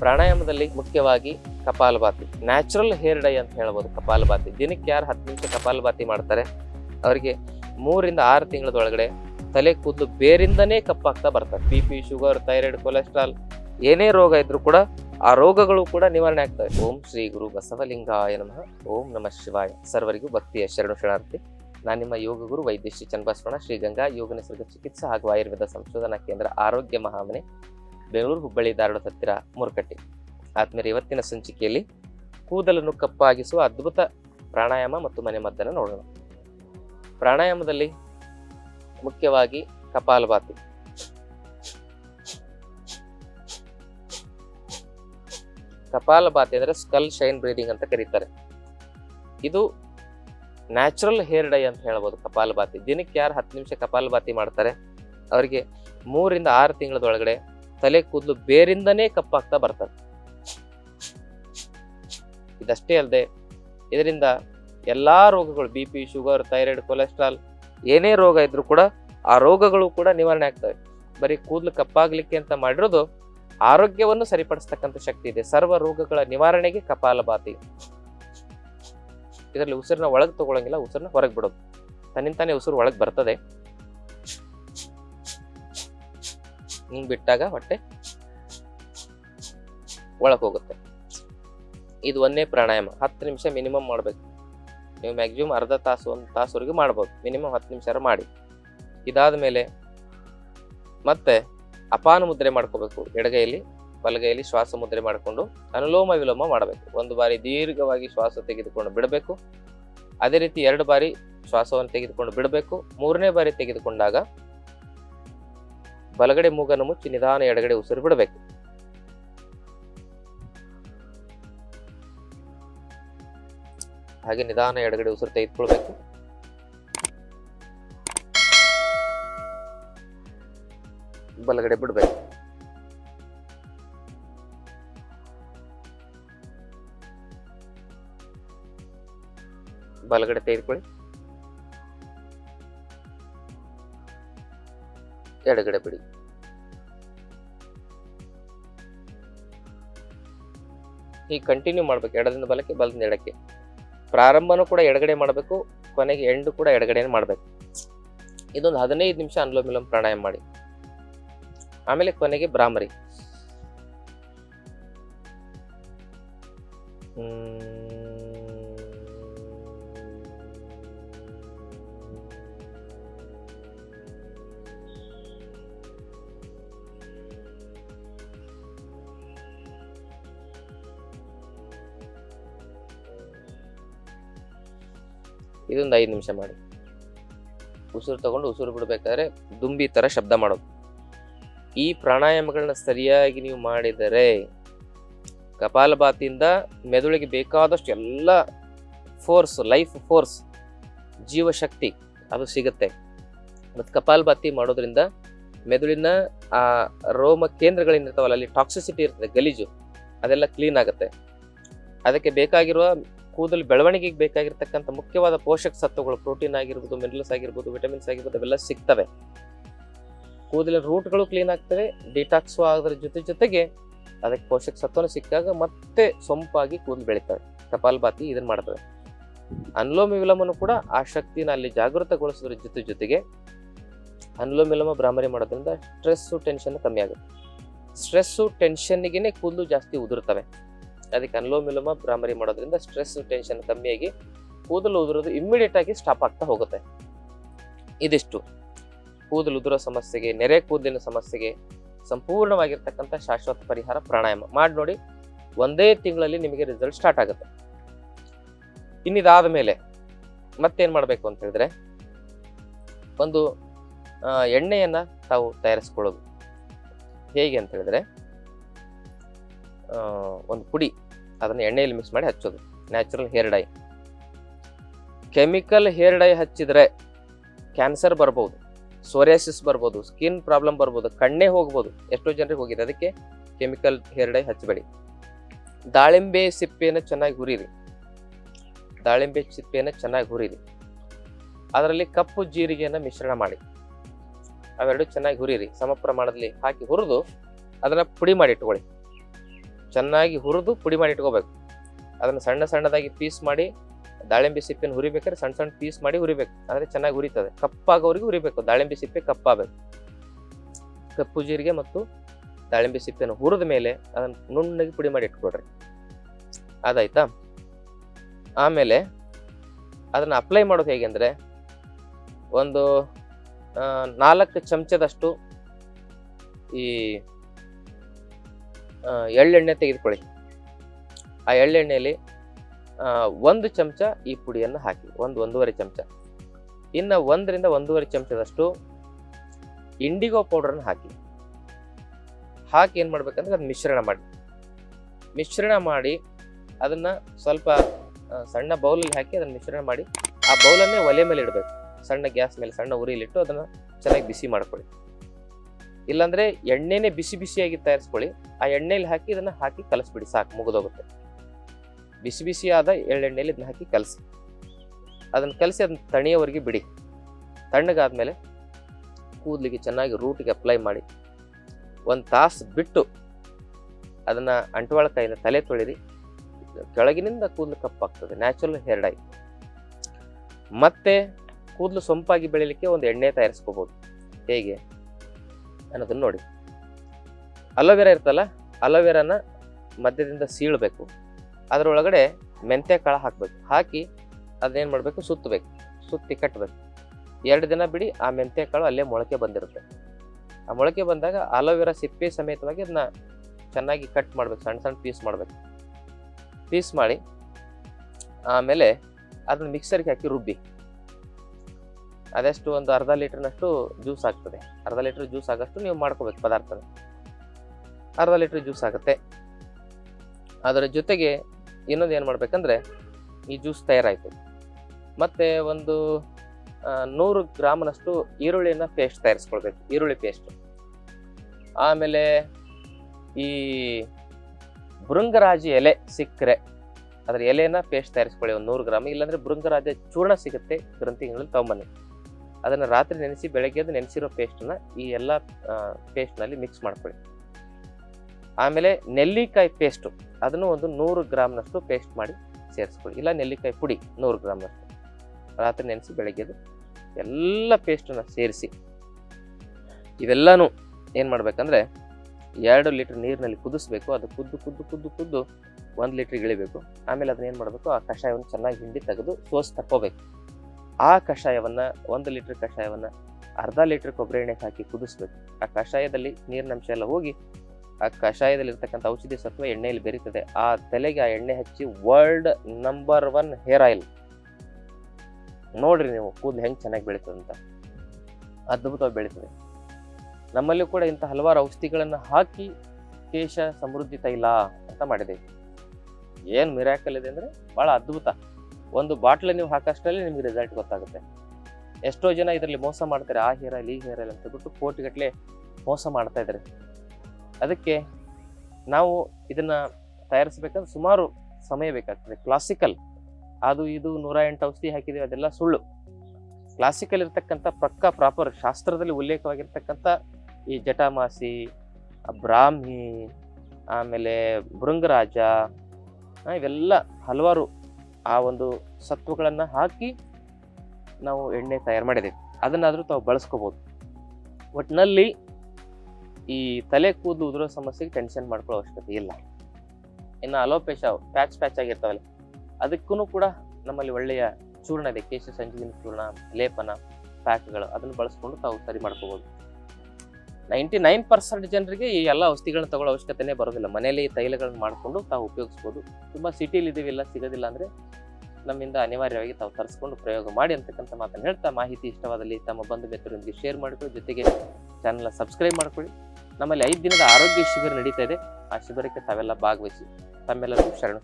ಪ್ರಾಣಾಯಾಮದಲ್ಲಿ ಮುಖ್ಯವಾಗಿ kapalbhati natural hair dye ಅಂತ ಹೇಳ್ಬೋದು ಕಪಾಲಭಾತಿ. ದಿನಕ್ಕೆ ಯಾರು ಹತ್ತು ನಿಮಿಷ ಕಪಾಲಭಾತಿ ಮಾಡ್ತಾರೆ? ಅವರಿಗೆ ಮೂರಿಂದ ಆರು ತಿಂಗಳದೊಳಗಡೆ ತಲೆ ಕೂದಲು ಬೇರಿಂದನೇ ಕಪ್ಪಾಗ್ತಾ ಬರ್ತಾರೆ B P, sugar thyroid cholesterol ಏನೇ ರೋಗ ಇದ್ರೂ ಕೂಡ ಆ ರೋಗಗಳು ಕೂಡ ನಿವಾರಣೆ ಆಗ್ತವೆ. ಓಂ ಶ್ರೀ ಗುರು ಬಸವಲಿಂಗಾಯ ನಮಃ. ಓಂ ನಮಃ ಶಿವಾಯ. ಸರ್ವರಿಗೂ ಭಕ್ತಿಯ ಶರಣು ಶರಣಾರ್ಥಿ. ನಾನು ನಿಮ್ಮ ಯೋಗ ಗುರು ವೈದ್ಯ ಶ್ರೀ ಚನ್ನಬಸವಣ್ಣ ಶ್ರೀ ಗಂಗಾ ಯೋಗ ನಿಸರ್ಗ ಚಿಕಿತ್ಸಾ ಹಾಗೂ ಆಯುರ್ವೇದ ಸಂಶೋಧನಾ ಕೇಂದ್ರ ಆರೋಗ್ಯ ಮಹಾಮನೆ. ಬೆಂಗಳೂರು ಹುಬ್ಬಳ್ಳಿ ಧಾರವಾಡ ಹತ್ತಿರ ಮೂರ್ಕಟ್ಟಿ. ಆದ್ಮೇಲೆ ಇವತ್ತಿನ ಸಂಚಿಕೆಯಲ್ಲಿ ಕೂದಲನ್ನು ಕಪ್ಪಾಗಿಸುವ ಅದ್ಭುತ ಪ್ರಾಣಾಯಾಮ ಮತ್ತು ಮನೆಮದ್ದನ್ನು ನೋಡೋಣ. ಪ್ರಾಣಾಯಾಮದಲ್ಲಿ ಮುಖ್ಯವಾಗಿ ಕಪಾಲಭಾತಿ ಕಪಾಲಭಾತಿ ಅಂದರೆ ಸ್ಕಲ್ ಶೈನ್ ಬ್ರೀದಿಂಗ್ ಅಂತ ಕರೀತಾರೆ. ಇದು ನ್ಯಾಚುರಲ್ ಹೇರ್ ಡೈ ಅಂತ ಹೇಳ್ಬೋದು ಕಪಾಲಭಾತಿ ದಿನಕ್ಕೆ ಯಾರು ಹತ್ತು ನಿಮಿಷ ಕಪಾಲಭಾತಿ ಮಾಡ್ತಾರೆ? ಅವರಿಗೆ ಮೂರಿಂದ ಆರು ತಿಂಗಳದೊಳಗಡೆ ತಲೆ ಕೂದಲು ಬೇರಿಂದನೇ ಕಪ್ಪಾಗ್ತಾ ಬರ್ತದೆ. ಇದಷ್ಟೇ ಅಲ್ಲದೆ ಇದರಿಂದ ಎಲ್ಲಾ ರೋಗಗಳು B P sugar thyroid cholesterol ಏನೇ ರೋಗ ಇದ್ರೂ ಕೂಡ ಆ ರೋಗಗಳು ಕೂಡ ನಿವಾರಣೆ ಆಗ್ತವೆ. ಬರೀ ಕೂದಲು ಕಪ್ಪಾಗ್ಲಿಕ್ಕೆ ಅಂತ ಮಾಡಿರೋದು ಆರೋಗ್ಯವನ್ನು ಸರಿಪಡಿಸ್ತಕ್ಕಂಥ ಶಕ್ತಿ ಇದೆ. ಸರ್ವ ರೋಗಗಳ ನಿವಾರಣೆಗೆ ಕಪಾಲಭಾತಿ. ಇದರಲ್ಲಿ ಉಸಿರನ್ನ ಒಳಗೆ ತಗೊಳ್ಳಂಗಿಲ್ಲ ಉಸಿರನ್ನ ಹೊರಗೆ ಬಿಡೋದು. ತನ್ನಿಂತಾನೆ ಉಸಿರು ಒಳಗೆ ಬರ್ತದೆ. ಹಿಂಗ್ ಬಿಟ್ಟಾಗ ಹೊಟ್ಟೆ ಒಳಗೆ ಹೋಗುತ್ತೆ. ಇದು ಒಂದೇ ಪ್ರಾಣಾಯಾಮ. ಹತ್ತು ನಿಮಿಷ ಮಿನಿಮಮ್ ಮಾಡಬೇಕು. ನೀವು ಮ್ಯಾಕ್ಸಿಮಮ್ ಅರ್ಧ ತಾಸು, ಒಂದು ತಾಸುವರೆಗೂ ಮಾಡ್ಬೋದು. ಮಿನಿಮಮ್ ಹತ್ತು ನಿಮಿಷ ಮಾಡಿ. ಇದಾದ ಮೇಲೆ ಮತ್ತೆ ಅಪಾನ ಮುದ್ರೆ ಮಾಡ್ಕೋಬೇಕು. ಎಡಗೈಯಲ್ಲಿ ಬಲಗೈಯಲ್ಲಿ ಶ್ವಾಸ ಮುದ್ರೆ ಮಾಡಿಕೊಂಡು ಅನುಲೋಮ ವಿಲೋಮ ಮಾಡಬೇಕು. ಒಂದು ಬಾರಿ ದೀರ್ಘವಾಗಿ ಶ್ವಾಸ ತೆಗೆದುಕೊಂಡು ಬಿಡಬೇಕು. ಅದೇ ರೀತಿ ಎರಡು ಬಾರಿ ಶ್ವಾಸವನ್ನು ತೆಗೆದುಕೊಂಡು ಬಿಡಬೇಕು. ಮೂರನೇ ಬಾರಿ ತೆಗೆದುಕೊಂಡಾಗ ಬಲಗಡೆ ಮೂಗನ್ನು ಮುಚ್ಚಿ ನಿಧಾನ ಎಡಗಡೆ ಉಸಿರು ಬಿಡಬೇಕು. ಹಾಗೆ ನಿಧಾನ ಎಡಗಡೆ ಉಸಿರು ತೆಗೆದುಕೊಳ್ಬೇಕು. ಬಲಗಡೆ ಬಿಡಬೇಕು. ಬಲಗಡೆ ತೆಗೆದುಕೊಳ್ಳಿ. ಎಡಗಡೆ ಬಿಡಿ. ಹೀಗೆ ಕಂಟಿನ್ಯೂ ಮಾಡಬೇಕು, ಎಡದಿಂದ ಬಲಕ್ಕೆ, ಬಲದಿಂದ ಎಡಕ್ಕೆ. ಪ್ರಾರಂಭನೂ ಕೂಡ ಎಡಗಡೆ ಮಾಡಬೇಕು, ಕೊನೆಗೆ ಎಂಡು ಕೂಡ ಎಡಗಡೆ ಮಾಡಬೇಕು. ಇದೊಂದು ಹದಿನೈದು ನಿಮಿಷ ಅನುಲೋಮ ವಿಲೋಮ ಪ್ರಾಣಾಯಾಮ ಮಾಡಿ. ಆಮೇಲೆ ಕೊನೆಗೆ ಬ್ರಾಹ್ಮರಿ ಇದೊಂದು ಐದು ನಿಮಿಷ ಮಾಡಿ. ಉಸಿರು ತಗೊಂಡು ಉಸಿರು ಬಿಡಬೇಕಾದ್ರೆ ದುಂಬಿ ಥರ ಶಬ್ದ ಮಾಡೋದು. ಈ ಪ್ರಾಣಾಯಾಮಗಳನ್ನ ಸರಿಯಾಗಿ ನೀವು ಮಾಡಿದರೆ ಕಪಾಲಭಾತಿಯಿಂದ ಮೆದುಳಿಗೆ ಬೇಕಾದಷ್ಟು ಎಲ್ಲ ಫೋರ್ಸ್ ಲೈಫ್ ಫೋರ್ಸ್ ಜೀವಶಕ್ತಿ ಅದು ಸಿಗುತ್ತೆ. ಮತ್ತು ಕಪಾಲಭಾತಿ ಮಾಡೋದ್ರಿಂದ ಮೆದುಳಿನ ಆ ರೋಮ ಕೇಂದ್ರಗಳೇನಿರ್ತಾವಲ್ಲ ಅಲ್ಲಿ ಟಾಕ್ಸಿಸಿಟಿ ಇರ್ತದೆ ಗಲೀಜು ಅದೆಲ್ಲ ಕ್ಲೀನ್ ಆಗುತ್ತೆ. ಅದಕ್ಕೆ ಬೇಕಾಗಿರುವ ಕೂದಲು ಬೆಳವಣಿಗೆಗೆ ಬೇಕಾಗಿರ್ತಕ್ಕಂಥ ಮುಖ್ಯವಾದ ಪೋಷಕ ಸತ್ವಗಳು ಪ್ರೋಟೀನ್ ಆಗಿರ್ಬೋದು ಮಿನರಲ್ಸ್ ಆಗಿರ್ಬೋದು ವಿಟಮಿನ್ಸ್ ಆಗಿರ್ಬೋದು, ಅವೆಲ್ಲ ಸಿಗ್ತವೆ. ಕೂದಲಿನ ರೂಟ್ಗಳು ಕ್ಲೀನ್ ಆಗ್ತವೆ ಡಿಟಾಕ್ಸ್ ಆಗೋದ್ರ ಜೊತೆ ಜೊತೆಗೆ ಅದಕ್ಕೆ ಪೋಷಕ ಸತ್ವನ ಸಿಕ್ಕಾಗ ಮತ್ತೆ ಸೊಂಪಾಗಿ ಕೂದಲು ಬೆಳಿತವೆ. ಬಾತಿ ಇದನ್ನ ಮಾಡ್ತವೆ. ಅನುಲೋಮ ವಿಲೋಮನು ಕೂಡ ಆ ಶಕ್ತಿನ ಅಲ್ಲಿ ಜಾಗೃತಗೊಳಿಸೋದ್ರ ಜೊತೆ ಜೊತೆಗೆ ಅನುಲೋಮ ವಿಲೋಮ ಭ್ರಾಮರಿ ಮಾಡೋದ್ರಿಂದ ಸ್ಟ್ರೆಸ್ಸು ಟೆನ್ಷನ್ ಕಮ್ಮಿ ಆಗುತ್ತೆ. ಸ್ಟ್ರೆಸ್ಸು ಟೆನ್ಷನ್ನಿಗೆ ಕೂದಲು ಜಾಸ್ತಿ ಉದುರ್ತವೆ. ಅದಕ್ಕೆ ಅನುಲೋಮ ವಿಲೋಮ ಭ್ರಾಮರಿ ಮಾಡೋದ್ರಿಂದ ಸ್ಟ್ರೆಸ್ ಟೆನ್ಷನ್ ಕಮ್ಮಿಯಾಗಿ ಕೂದಲು ಉದುರೋದು ಇಮ್ಮಿಡಿಯೇಟ್ ಆಗಿ ಸ್ಟಾಪ್ ಆಗ್ತಾ ಹೋಗುತ್ತೆ. ಇದಿಷ್ಟು. ಕೂದಲು ಉದುರೋ ಸಮಸ್ಯೆಗೆ, ನೆರೆ ಕೂದಲಿನ ಸಮಸ್ಯೆಗೆ ಸಂಪೂರ್ಣವಾಗಿರ್ತಕ್ಕಂಥ ಶಾಶ್ವತ ಪರಿಹಾರ ಪ್ರಾಣಾಯಾಮ. ಮಾಡಿ ನೋಡಿ, ಒಂದೇ ತಿಂಗಳಲ್ಲಿ ನಿಮಗೆ ರಿಸಲ್ಟ್ ಸ್ಟಾರ್ಟ್ ಆಗುತ್ತೆ. ಇನ್ನಿದಾದ ಮೇಲೆ ಮತ್ತೇನು ಮಾಡಬೇಕು ಅಂತ ಹೇಳಿದ್ರೆ, ಒಂದು ಎಣ್ಣೆಯನ್ನ ತಾವು ತಯಾರಿಸ್ಕೊಳ್ಳೋದು. ಹೇಗೆ ಅಂತ ಹೇಳಿದ್ರೆ ಒಂದು ಪುಡಿ. ಅದನ್ನ ಎಣ್ಣೆಯಲ್ಲಿ ಮಿಕ್ಸ್ ಮಾಡಿ ಹಚ್ಚೋದು. Natural hair dye chemical hair dye ಹಚ್ಚಿದ್ರೆ ಕ್ಯಾನ್ಸರ್ ಬರ್ಬೋದು ಸೋರಿಯಾಸಿಸ್ ಬರ್ಬೋದು ಸ್ಕಿನ್ ಪ್ರಾಬ್ಲಮ್ ಬರ್ಬೋದು, ಕಣ್ಣೇ ಹೋಗ್ಬೋದು, ಎಷ್ಟೋ ಜನರಿಗೆ ಹೋಗಿದೆ. ಅದಕ್ಕೆ ಕೆಮಿಕಲ್ ಹೇರ್ ಡೈ ಹಚ್ಚಬೇಡಿ. ದಾಳಿಂಬೆ ಸಿಪ್ಪೆಯನ್ನು ಚೆನ್ನಾಗಿ ಹುರಿರಿ. ದಾಳಿಂಬೆ ಸಿಪ್ಪೆಯನ್ನು ಚೆನ್ನಾಗಿ ಹುರಿರಿ. ಅದರಲ್ಲಿ ಕಪ್ಪು ಜೀರಿಗೆಯನ್ನು ಮಿಶ್ರಣ ಮಾಡಿ. ಅವೆರಡು ಚೆನ್ನಾಗಿ ಹುರಿರಿ. ಸಮ ಪ್ರಮಾಣದಲ್ಲಿ ಹಾಕಿ ಹುರಿದು ಅದನ್ನ ಪುಡಿ ಮಾಡಿ ಇಟ್ಕೊಳ್ಳಿ. ಚೆನ್ನಾಗಿ ಹುರಿದು ಪುಡಿ ಮಾಡಿ ಇಟ್ಕೋಬೇಕು. ಅದನ್ನು ಸಣ್ಣ ಸಣ್ಣದಾಗಿ ಪೀಸ್ ಮಾಡಿ, ದಾಳಿಂಬೆ ಸಿಪ್ಪೆನ ಹುರಿಬೇಕಾದ್ರೆ ಸಣ್ಣ ಸಣ್ಣ ಪೀಸ್ ಮಾಡಿ ಹುರಿಬೇಕು. ಅಂದರೆ ಚೆನ್ನಾಗಿ ಹುರಿತದೆ. ಕಪ್ಪಾಗೋರಿಗೆ ಹುರಿಬೇಕು. ದಾಳಿಂಬೆ ಸಿಪ್ಪೆ ಕಪ್ಪಾಗಬೇಕು. ಕಪ್ಪು ಜೀರಿಗೆ ಮತ್ತು ದಾಳಿಂಬೆ ಸಿಪ್ಪೆನ ಹುರಿದ ಮೇಲೆ ಅದನ್ನು ನುಣ್ಣಗೆ ಪುಡಿ ಮಾಡಿ ಇಟ್ಕೊಡ್ರಿ ಅದಾಯ್ತಾ? ಆಮೇಲೆ ಅದನ್ನು ಅಪ್ಲೈ ಮಾಡೋದು ಹೇಗೆ ಅಂದರೆ, ಒಂದು ನಾಲ್ಕು ಚಮಚದಷ್ಟು ಈ ಎಳ್ಳೆಣ್ಣೆ ತೆಗೆದುಕೊಳ್ಳಿ. ಆ ಎಳ್ಳೆಣ್ಣೆಯಲ್ಲಿ ಒಂದು ಚಮಚ ಈ ಪುಡಿಯನ್ನು ಹಾಕಿ, ಒಂದು ಒಂದೂವರೆ ಚಮಚ. ಇನ್ನು ಒಂದರಿಂದ ಒಂದೂವರೆ ಚಮಚದಷ್ಟು ಇಂಡಿಗೋ ಪೌಡರನ್ನು ಹಾಕಿ. ಹಾಕಿ ಏನು ಮಾಡ್ಬೇಕಂದ್ರೆ ಅದು ಮಿಶ್ರಣ ಮಾಡಿ. ಮಿಶ್ರಣ ಮಾಡಿ ಅದನ್ನು ಸ್ವಲ್ಪ ಸಣ್ಣ ಬೌಲಲ್ಲಿ ಹಾಕಿ ಅದನ್ನು ಮಿಶ್ರಣ ಮಾಡಿ, ಆ ಬೌಲನ್ನೇ ಒಲೆ ಮೇಲೆ ಇಡಬೇಕು. ಸಣ್ಣ ಗ್ಯಾಸ್ ಮೇಲೆ, ಸಣ್ಣ ಉರಿಲಿಟ್ಟು ಅದನ್ನು ಚೆನ್ನಾಗಿ ಬಿಸಿ ಮಾಡ್ಕೊಳ್ಳಿ. ಇಲ್ಲಾಂದ್ರೆ ಎಣ್ಣೆನೇ ಬಿಸಿ ಬಿಸಿಯಾಗಿ ತಯಾರಿಸ್ಕೊಳ್ಳಿ. ಆ ಎಣ್ಣೆಲಿ ಹಾಕಿ ಇದನ್ನ ಹಾಕಿ ಕಲಸ್ಬಿಡಿ, ಸಾಕು, ಮುಗಿದೋಗುತ್ತೆ. ಬಿಸಿ ಬಿಸಿಯಾದ ಎಳ್ಳೆಣ್ಣೆಲಿ ಇದನ್ನ ಹಾಕಿ ಕಲಸಿ. ಅದನ್ನ ಕಲಸಿ ಅದನ್ನ ತಣಿಯವರೆಗೆ ಬಿಡಿ. ತಣ್ಣಗಾದ್ಮೇಲೆ ಕೂದಲಿಗೆ ಚೆನ್ನಾಗಿ ರೂಟ್ಗೆ ಅಪ್ಲೈ ಮಾಡಿ. ಒಂದು ತಾಸು ಬಿಟ್ಟು ಅದನ್ನ ಅಂಟವಾಳಕಾಯಿಂದ ತಲೆ ತೊಳಿರಿ ಕೆಳಗಿನಿಂದ ಕೂದಲು ಕಪ್ಪಾಗ್ತದೆ ನ್ಯಾಚುರಲ್ ಹೇರ್ ಡೈ ಮತ್ತೆ ಕೂದಲು ಸೊಂಪಾಗಿ ಬೆಳೀಲಿಕ್ಕೆ ಒಂದು ಎಣ್ಣೆ ತಯಾರಿಸ್ಕೋಬಹುದು ಹೇಗೆ? ಅನ್ನೋದನ್ನ ನೋಡಿ. ಅಲೋವೆರಾ ಇರ್ತಲ್ಲ ಅಲೋವೆರಾನ ಮಧ್ಯದಿಂದ ಸೀಳಬೇಕು. ಅದರೊಳಗಡೆ ಮೆಂತ್ಯ ಕಾಳು ಹಾಕಬೇಕು. ಹಾಕಿ ಅದನ್ನೇನು ಮಾಡಬೇಕು? ಸುತ್ತಬೇಕು. ಸುತ್ತಿ ಕಟ್ಟಬೇಕು ಎರಡು ದಿನ ಬಿಡಿ, ಆ ಮೆಂತ್ಯ ಕಾಳು ಅಲ್ಲೇ ಮೊಳಕೆ ಬಂದಿರುತ್ತೆ. ಆ ಮೊಳಕೆ ಬಂದಾಗ ಅಲೋವೆರಾ ಸಿಪ್ಪೆ ಸಮೇತವಾಗಿ ಅದನ್ನ ಚೆನ್ನಾಗಿ ಕಟ್ ಮಾಡ್ಬೇಕು. ಸಣ್ಣ ಸಣ್ಣ ಪೀಸ್ ಮಾಡಬೇಕು. ಪೀಸ್ ಮಾಡಿ ಆಮೇಲೆ ಅದನ್ನ ಮಿಕ್ಸರ್ಗೆ ಹಾಕಿ ರುಬ್ಬಿ. ಅದೆಷ್ಟು ಒಂದು ಅರ್ಧ ಲೀಟರ್ನಷ್ಟು ಜ್ಯೂಸ್ ಆಗ್ತದೆ. ಅರ್ಧ ಲೀಟರ್ ಜ್ಯೂಸ್ ಆಗಷ್ಟು ನೀವು ಮಾಡ್ಕೋಬೇಕು ಪದಾರ್ಥನ. ಅರ್ಧ ಲೀಟರ್ ಜ್ಯೂಸ್ ಆಗುತ್ತೆ. ಅದರ ಜೊತೆಗೆ ಇನ್ನೊಂದು ಏನು ಮಾಡಬೇಕಂದ್ರೆ ಈ ಜ್ಯೂಸ್ ತಯಾರಾಯಿತು. ಮತ್ತೆ ಒಂದು ನೂರು ಗ್ರಾಮ್ನಷ್ಟು ಈರುಳ್ಳಿನ ಪೇಸ್ಟ್ ತಯಾರಿಸ್ಕೊಳ್ಬೇಕು. ಈರುಳ್ಳಿ ಪೇಸ್ಟ್. ಆಮೇಲೆ ಈ ಭೃಂಗರಾಜಿ ಎಲೆ ಸಿಕ್ಕರೆ, ಅದರ ಎಲೆನ ಪೇಸ್ಟ್ ತಯಾರಿಸ್ಕೊಳ್ಳಿ. ಒಂದು ನೂರು ಗ್ರಾಮ್. ಇಲ್ಲಾಂದರೆ ಬೃಂಗರಾಜ ಚೂರ್ಣ ಸಿಗುತ್ತೆ ಗ್ರಂಥಿಗಳಲ್ಲಿ ತಗೊಂಬನ್ನಿ. ಅದನ್ನು ರಾತ್ರಿ ನೆನೆಸಿ ಬೆಳಗ್ಗೆ ಅದು ನೆನೆಸಿರೋ ಪೇಸ್ಟನ್ನು ಈ ಎಲ್ಲ ಪೇಸ್ಟ್ನಲ್ಲಿ ಮಿಕ್ಸ್ ಮಾಡ್ಕೊಳ್ಳಿ. ಆಮೇಲೆ ನೆಲ್ಲಿಕಾಯಿ ಪೇಸ್ಟು ಅದನ್ನು ಒಂದು ನೂರು ಗ್ರಾಮ್ನಷ್ಟು ಪೇಸ್ಟ್ ಮಾಡಿ ಸೇರಿಸ್ಕೊಳ್ಳಿ. ಇಲ್ಲ ನೆಲ್ಲಿಕಾಯಿ ಪುಡಿ ನೂರು ಗ್ರಾಮ್ನಷ್ಟು. ರಾತ್ರಿ ನೆನೆಸಿ ಬೆಳಗ್ಗೆದು ಎಲ್ಲ ಪೇಸ್ಟನ್ನು ಸೇರಿಸಿ ಇವೆಲ್ಲನೂ ಏನು ಮಾಡಬೇಕಂದ್ರೆ ಎರಡು ಲೀಟ್ರ್ ನೀರಿನಲ್ಲಿ ಕುದಿಸ್ಬೇಕು. ಅದು ಕುದ್ದು ಕುದ್ದು ಕುದ್ದು ಕುದ್ದು ಒಂದು ಲೀಟ್ರಿಗೆ ಇಳಿಬೇಕು. ಆಮೇಲೆ ಅದನ್ನ ಏನು ಮಾಡಬೇಕು? ಆ ಕಷಾಯವನ್ನು ಚೆನ್ನಾಗಿ ಹಿಂಡಿ ತೆಗೆದು ಸೋಸಿ ತಕ್ಕೋಬೇಕು. ಆ ಕಷಾಯವನ್ನು, ಒಂದು ಲೀಟ್ರ್ ಕಷಾಯವನ್ನು ಅರ್ಧ ಲೀಟ್ರ್ ಕೊಬ್ಬರಿ ಎಣ್ಣೆ ಹಾಕಿ ಕುದಿಸ್ಬೇಕು. ಆ ಕಷಾಯದಲ್ಲಿ ನೀರಿನಂಶ ಎಲ್ಲ ಹೋಗಿ, ಆ ಕಷಾಯದಲ್ಲಿ ಇರ್ತಕ್ಕಂಥ ಔಷಧಿ ಸತ್ವ ಎಣ್ಣೆಯಲ್ಲಿ ಬೆರೀತದೆ. ಆ ತಲೆಗೆ ಆ ಎಣ್ಣೆ ಹಚ್ಚಿ world number one hair oil. ನೋಡ್ರಿ ನೀವು, ಕೂದಲು ಹೆಂಗೆ ಚೆನ್ನಾಗಿ ಬೆಳೀತದೆ ಅಂತ. ಅದ್ಭುತವಾಗಿ ಬೆಳೀತದೆ. ನಮ್ಮಲ್ಲಿ ಕೂಡ ಇಂಥ ಹಲವಾರು ಔಷಧಿಗಳನ್ನು ಹಾಕಿ ಕೇಶ ಸಮೃದ್ಧಿ ತೈಲ ಅಂತ ಮಾಡಿದೆ. ಏನು ಮಿರಾಕಲ್ ಇದೆ ಅಂದರೆ ಭಾಳ ಅದ್ಭುತ. ಒಂದು ಬಾಟ್ಲ್ ನೀವು ಹಾಕಷ್ಟರಲ್ಲಿ ನಿಮಗೆ ರಿಸಲ್ಟ್ ಗೊತ್ತಾಗುತ್ತೆ. ಎಷ್ಟೋ ಜನ ಇದರಲ್ಲಿ ಮೋಸ ಮಾಡ್ತಾರೆ, ಆ ಹೇರ್ ಈ ಹೇರಲ್ಲಿ ಅಂತ ಬಿಟ್ಟು ಕೋಟಿಗಟ್ಟಲೆ ಮೋಸ ಮಾಡ್ತಾ ಇದ್ದಾರೆ. ಅದಕ್ಕೆ ನಾವು ಇದನ್ನ ತಯಾರಿಸಬೇಕಂದ್ರೆ ಸುಮಾರು ಸಮಯ ಬೇಕಾಗ್ತದೆ. ಕ್ಲಾಸಿಕಲ್ ಅದು ಇದು ನೂರ ಎಂಟು ಔಷಧಿ ಹಾಕಿದೀವಿ ಅದೆಲ್ಲ ಸುಳ್ಳು. ಕ್ಲಾಸಿಕಲ್ ಇರ್ತಕ್ಕಂಥ ಪಕ್ಕ ಪ್ರಾಪರ್ ಶಾಸ್ತ್ರದಲ್ಲಿ ಉಲ್ಲೇಖವಾಗಿರ್ತಕ್ಕಂಥ ಈ ಜಟಾಮಾಸಿ, ಬ್ರಾಹ್ಮಿ, ಆಮೇಲೆ ಭೃಂಗರಾಜ ಇವೆಲ್ಲ ಹಲವಾರು ಆ ಒಂದು ಸತ್ವಗಳನ್ನು ಹಾಕಿ ನಾವು ಎಣ್ಣೆ ತಯಾರು ಮಾಡಿದ್ದೇವೆ. ಅದನ್ನಾದರೂ ತಾವು ಬಳಸ್ಕೋಬೋದು. ಒಟ್ಟಿನಲ್ಲಿ ಈ ತಲೆ ಕೂದಲು ಉದುರೋ ಸಮಸ್ಯೆಗೆ ಟೆನ್ಷನ್ ಮಾಡ್ಕೊಳ್ಳೋ ಅವಶ್ಯಕತೆ ಇಲ್ಲ. ಇನ್ನು ಅಲೋಪೇಶ ಪ್ಯಾಚ್ ಪ್ಯಾಚ್ ಆಗಿರ್ತಾವಲ್ಲ ಅದಕ್ಕೂ ಕೂಡ ನಮ್ಮಲ್ಲಿ ಒಳ್ಳೆಯ ಚೂರ್ಣ ಇದೆ ಕೇಶ ಸಂಜೀವಿನಿ ಚೂರ್ಣ, ಲೇಪನ, ಪ್ಯಾಕ್ಗಳು ಅದನ್ನು ಬಳಸ್ಕೊಂಡು ತಾವು ಸರಿ ಮಾಡ್ಕೋಬೋದು. ನೈಂಟಿ ನೈನ್ ಪರ್ಸೆಂಟ್ ಜನರಿಗೆ ಈ ಎಲ್ಲ ಔಷಧಿಗಳನ್ನ ತಗೊಳ್ಳೋ ಅವಶ್ಯಕತೆನೇ ಬರೋದಿಲ್ಲ. ಮನೆಯಲ್ಲಿ ತೈಲಗಳನ್ನ ಮಾಡಿಕೊಂಡು ತಾವು ಉಪಯೋಗಿಸ್ಬೋದು. ತುಂಬ ಸಿಟಿಲಿ ಇದೀವಿಲ್ಲ ಸಿಗೋದಿಲ್ಲ ಅಂದರೆ ನಮ್ಮಿಂದ ಅನಿವಾರ್ಯವಾಗಿ ತಾವು ತರಿಸ್ಕೊಂಡು ಪ್ರಯೋಗ ಮಾಡಿ ಅಂತಕ್ಕಂಥ ಮಾತನ್ನು ಹೇಳ್ತಾ ಮಾಹಿತಿ ಇಷ್ಟವಾದಲ್ಲಿ ತಮ್ಮ ಬಂಧು ಮಿತ್ರರೊಂದಿಗೆ ಶೇರ್ ಮಾಡಿಕೊಳ್ಳಿ. ಜೊತೆಗೆ ಚಾನಲ್ನ ಸಬ್ಸ್ಕ್ರೈಬ್ ಮಾಡ್ಕೊಳ್ಳಿ. ನಮ್ಮಲ್ಲಿ ಐದು ದಿನದ ಆರೋಗ್ಯ ಶಿಬಿರ ನಡೀತಾ ಇದೆ. ಆ ಶಿಬಿರಕ್ಕೆ ತಾವೆಲ್ಲ ಭಾಗವಹಿಸಿ. ತಮ್ಮೆಲ್ಲರಿಗೂ ಶರಣ